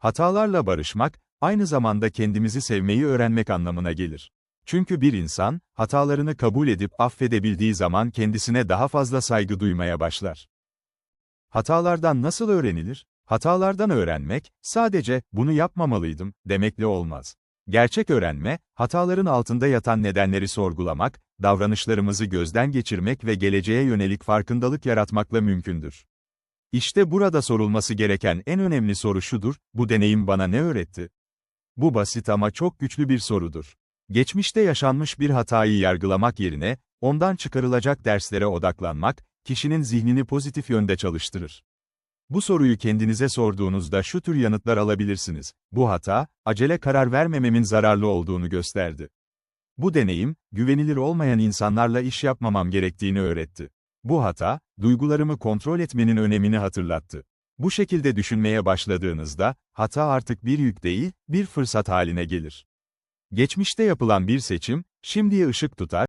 Hatalarla barışmak, aynı zamanda kendimizi sevmeyi öğrenmek anlamına gelir. Çünkü bir insan, hatalarını kabul edip affedebildiği zaman kendisine daha fazla saygı duymaya başlar. Hatalardan nasıl öğrenilir? Hatalardan öğrenmek, sadece, bunu yapmamalıydım, demekle olmaz. Gerçek öğrenme, hataların altında yatan nedenleri sorgulamak, davranışlarımızı gözden geçirmek ve geleceğe yönelik farkındalık yaratmakla mümkündür. İşte burada sorulması gereken en önemli soru şudur, bu deneyim bana ne öğretti? Bu basit ama çok güçlü bir sorudur. Geçmişte yaşanmış bir hatayı yargılamak yerine, ondan çıkarılacak derslere odaklanmak, kişinin zihnini pozitif yönde çalıştırır. Bu soruyu kendinize sorduğunuzda şu tür yanıtlar alabilirsiniz. Bu hata, acele karar vermememin zararlı olduğunu gösterdi. Bu deneyim, güvenilir olmayan insanlarla iş yapmamam gerektiğini öğretti. Bu hata, duygularımı kontrol etmenin önemini hatırlattı. Bu şekilde düşünmeye başladığınızda, hata artık bir yük değil, bir fırsat haline gelir. Geçmişte yapılan bir seçim, şimdiye ışık tutar,